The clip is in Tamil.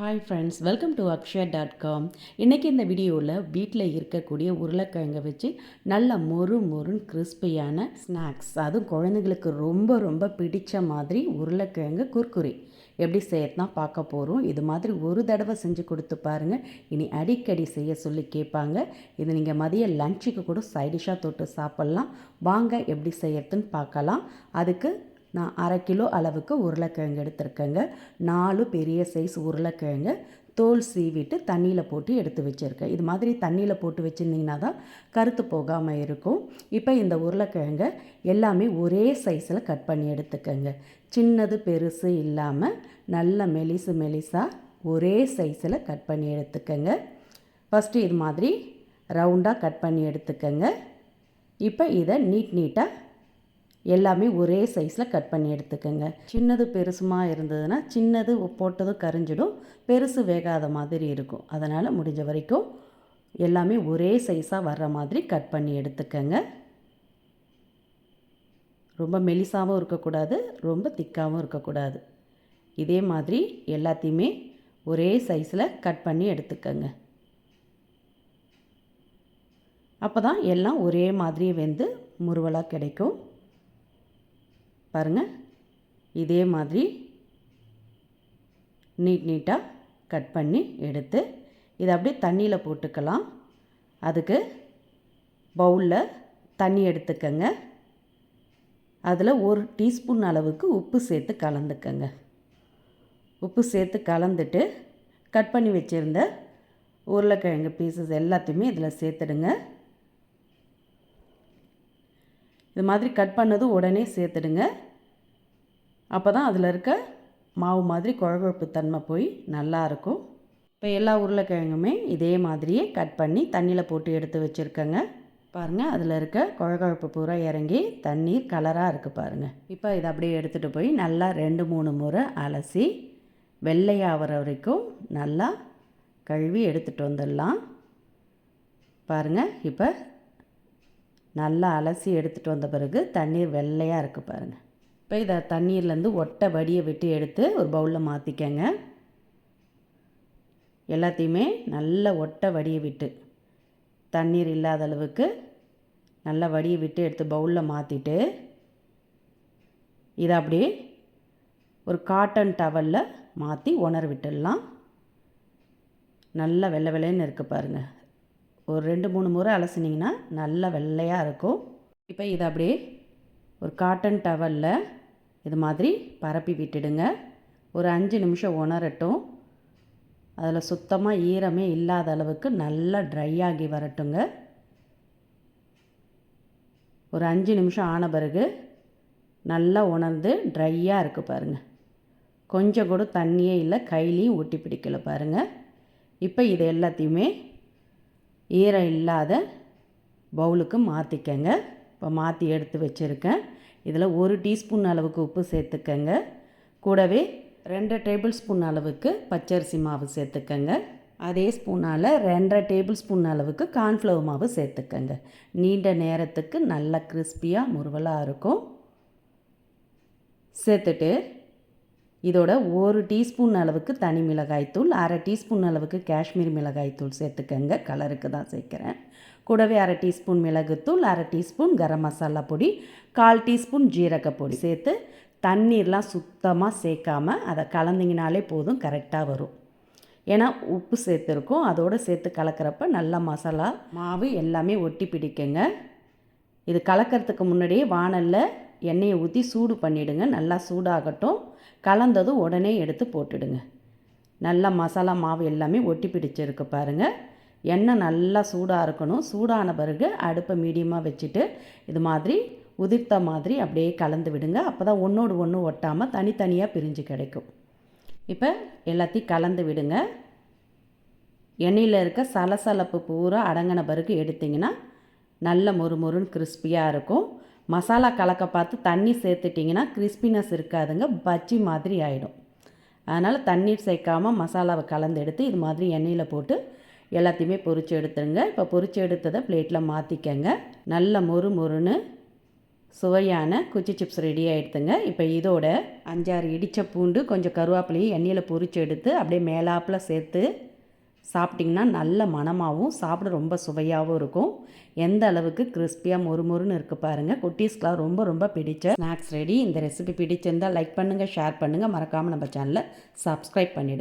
Hi friends welcome to Akshaya dot com இன்றைக்கி இந்த வீடியோவில் வீட்டில் இருக்கக்கூடிய உருளைக்கிழங்கை வச்சு நல்ல மொறு மொறுன்னு கிறிஸ்பியான ஸ்நாக்ஸ் அதுவும் குழந்தைங்களுக்கு ரொம்ப ரொம்ப பிடித்த மாதிரி உருளைக்கிழங்கு குர்குரி. எப்படி செய்யறதுனா பார்க்க போகிறோம் இது மாதிரி ஒரு தடவை செஞ்சு கொடுத்து பாருங்கள் இனி அடிக்கடி செய்ய சொல்லி கேட்பாங்க. இது நீங்கள் மதிய லஞ்சுக்கு கூட சைடிஷாக தொட்டு சாப்பிட்லாம். வாங்க எப்படி செய்யறதுன்னு பார்க்கலாம். அதுக்கு நான் அரை கிலோ அளவுக்கு உருளைக்கிழங்கு எடுத்திருக்கேங்க. நாலு பெரிய சைஸ் உருளைக்கிழங்கு. தோல் சீவிட்டு தண்ணியில் போட்டு எடுத்து வச்சுருக்கேன். இது மாதிரி தண்ணியில் போட்டு வச்சுருந்திங்கன்னா தான் கருத்து போகாமல் இருக்கும். இப்போ இந்த உருளைக்கிழங்க எல்லாமே ஒரே சைஸில் கட் பண்ணி எடுத்துக்கோங்க. சின்னது பெருசு இல்லாமல் நல்ல மெலிசு மெலிசாக ஒரே சைஸில் கட் பண்ணி எடுத்துக்கோங்க. ஃபஸ்ட்டு இது மாதிரி ரவுண்டாக கட் பண்ணி எடுத்துக்கோங்க. இப்போ இதை நீட் நீட்டாக எல்லாமே ஒரே சைஸில் கட் பண்ணி எடுத்துக்கோங்க. சின்னது பெருசுமாக இருந்ததுன்னா சின்னது போட்டதும் கரிஞ்சிடும் பெருசு வேகாத மாதிரி இருக்கும். அதனால் முடிஞ்ச வரைக்கும் எல்லாமே ஒரே சைஸாக வர்ற மாதிரி கட் பண்ணி எடுத்துக்கோங்க. ரொம்ப மெலிசாகவும் இருக்கக்கூடாது ரொம்ப திக்காகவும் இருக்கக்கூடாது. இதே மாதிரி எல்லாத்தையுமே ஒரே சைஸில் கட் பண்ணி எடுத்துக்கோங்க. அப்போ தான் எல்லாம் ஒரே மாதிரியே வெந்து முருவலாக கிடைக்கும். பாருங்கள் இதே மாதிரி நீட் நீட்டாக கட் பண்ணி எடுத்து இதை அப்படியே தண்ணியில் போட்டுக்கலாம். அதுக்கு பவுலில் தண்ணி எடுத்துக்கங்க. அதில் ஒரு டீஸ்பூன் அளவுக்கு உப்பு சேர்த்து கலந்துக்கங்க. உப்பு சேர்த்து கலந்துட்டு கட் பண்ணி வச்சுருந்த உருளைக்கிழங்கு பீசஸ் எல்லாத்தையுமே இதில் சேர்த்துடுங்க. இது மாதிரி கட் பண்ணது உடனே சேர்த்துடுங்க. அப்போ தான் அதில் இருக்க மாவு மாதிரி குழகுழப்பு தன்மை போய் நல்லாயிருக்கும் இப்போ எல்லா உருளைக்கிழங்குமே இதே மாதிரியே கட் பண்ணி தண்ணியில் போட்டு எடுத்து வச்சுருக்கேங்க. பாருங்கள் அதில் இருக்க குழகுழப்பு பூரா இறங்கி தண்ணீர் கலராக இருக்குது பாருங்கள் இப்போ இதை அப்படியே எடுத்துகிட்டு போய் நல்லா ரெண்டு மூணு முறை அலசி வெள்ளையாகிற வரைக்கும் நல்லா கழுவி எடுத்துகிட்டு வந்துடலாம். பாருங்கள் இப்போ நல்லா அலசி எடுத்துகிட்டு வந்த பிறகு தண்ணீர் வெள்ளையாக இருக்குது பாருங்கள் இப்போ இதை தண்ணீர்லேருந்து ஒட்டை வடியை விட்டு எடுத்து ஒரு பவுலில் மாற்றிக்கங்க எல்லாத்தையுமே நல்ல ஒட்டை வடியை விட்டு தண்ணீர் இல்லாத அளவுக்கு நல்லா வடியை விட்டு எடுத்து பவுலில் மாற்றிட்டு இதை அப்படியே ஒரு காட்டன் டவலில் மாற்றி உணர விட்டுடலாம். நல்லா வெள்ளை வெள்ளைன்னு இருக்குது பாருங்கள் ஒரு ரெண்டு மூணு முறை அலசினிங்கன்னா நல்லா வெள்ளையாக இருக்கும். இப்போ இதை அப்படியே ஒரு காட்டன் டவலில் இது மாதிரி பரப்பி விட்டுடுங்க. ஒரு அஞ்சு நிமிஷம் உணரட்டும். அதில் சுத்தமாக ஈரமே இல்லாத அளவுக்கு நல்லா ட்ரை ஆகி வரட்டுங்க. ஒரு அஞ்சு நிமிஷம் ஆன பிறகு நல்லா உணர்ந்து ட்ரையாக இருக்குது பாருங்கள் கொஞ்சம் கூட தண்ணியே இல்லை கையிலையும் ஒட்டி பிடிக்கல பாருங்கள் இப்போ இது எல்லாத்தையுமே ஈரம் இல்லாத பவுலுக்கு மாற்றிக்கங்க இப்போ மாற்றி எடுத்து வச்சுருக்கேன். இதில் ஒரு டீஸ்பூன் அளவுக்கு உப்பு சேர்த்துக்கங்க. கூடவே ரெண்டு டேபிள் ஸ்பூன் அளவுக்கு பச்சரிசி மாவு சேர்த்துக்கங்க. அதே ஸ்பூனால் ரெண்டரை டேபிள் ஸ்பூன் அளவுக்கு கார்ன்ஃப்ளவர் மாவு சேர்த்துக்கங்க. நீண்ட நேரத்துக்கு நல்லா கிறிஸ்பியாக முருவலாக இருக்கும். சேர்த்துட்டு இதோட ஒரு டீஸ்பூன் அளவுக்கு தனி மிளகாய்த்தூள் அரை டீஸ்பூன் அளவுக்கு காஷ்மீர் மிளகாய்த்தூள் சேர்த்துக்கங்க. கலருக்கு தான் சேர்க்குறேன். கூடவே அரை டீஸ்பூன் மிளகுத்தூள் அரை டீஸ்பூன் கரம் மசாலா பொடி கால் டீஸ்பூன் ஜீரக பொடி சேர்த்து தண்ணீர்லாம் சுத்தமாக சேர்க்காம அதை கலந்திங்கனாலே போதும் கரெக்டாக வரும். ஏன்னா உப்பு சேர்த்துருக்கோம். அதோடு சேர்த்து கலக்கிறப்ப நல்லா மசாலா மாவு எல்லாமே ஒட்டி பிடிக்குங்க. இது கலக்கிறதுக்கு முன்னாடியே வானலில் எண்ணெயை ஊற்றி சூடு பண்ணிவிடுங்க நல்லா சூடாகட்டும். கலந்ததும் உடனே எடுத்து போட்டுடுங்க. நல்லா மசாலா மாவு எல்லாமே ஒட்டி பிடிச்சிருக்கு பாருங்கள் எண்ணெய் நல்லா சூடாக இருக்கணும். சூடான பிறகு அடுப்பை மீடியமாக வச்சுட்டு இது மாதிரி உதிர்த்த மாதிரி அப்படியே கலந்து விடுங்க. அப்போ தான் ஒன்றோடு ஒன்று ஒட்டாமல் தனித்தனியாக பிரிஞ்சு கிடைக்கும். இப்போ எல்லாத்தையும் கலந்து விடுங்க. எண்ணெயில் இருக்க சலசலப்பு பூரா அடங்கின பிறகு எடுத்திங்கன்னா நல்ல மொறு மொறுன்னு கிறிஸ்பியாக இருக்கும். மசாலா கலக்க பார்த்து தண்ணி சேர்த்துட்டிங்கன்னா கிறிஸ்பினஸ் இருக்காதுங்க பஜ்ஜி மாதிரி ஆகிடும் அதனால் தண்ணீர் சேர்க்காமல் மசாலாவை கலந்து எடுத்து இது மாதிரி எண்ணெயில் போட்டு எல்லாத்தையுமே பொறிச்சு எடுத்துருங்க. இப்போ பொறிச்சு எடுத்ததை பிளேட்டில் மாற்றிக்கங்க நல்ல மொறு மொறுன்னு சுவையான குச்சி சிப்ஸ் ரெடி ஆகிடுதுங்க இப்போ இதோட அஞ்சாறு இடித்த பூண்டு கொஞ்சம் கருவேப்பிலையும் எண்ணெயில் பொறிச்சு எடுத்து அப்படியே மேலாப்பில் சேர்த்து சாப்பிட்டிங்கன்னா நல்ல மனமாகவும் சாப்பிட ரொம்ப சுவையாகவும் இருக்கும். எந்த அளவுக்கு கிறிஸ்பியாக மொறுமொறுன்னு இருக்குது பாருங்கள் குட்டீஸ்க்கெலாம் ரொம்ப ரொம்ப பிடிச்ச ஸ்நாக்ஸ் ரெடி இந்த ரெசிபி பிடிச்சிருந்தால் லைக் பண்ணுங்கள் ஷேர் பண்ணுங்கள் மறக்காமல் நம்ம சேனலை சப்ஸ்கிரைப் பண்ணிவிடுங்க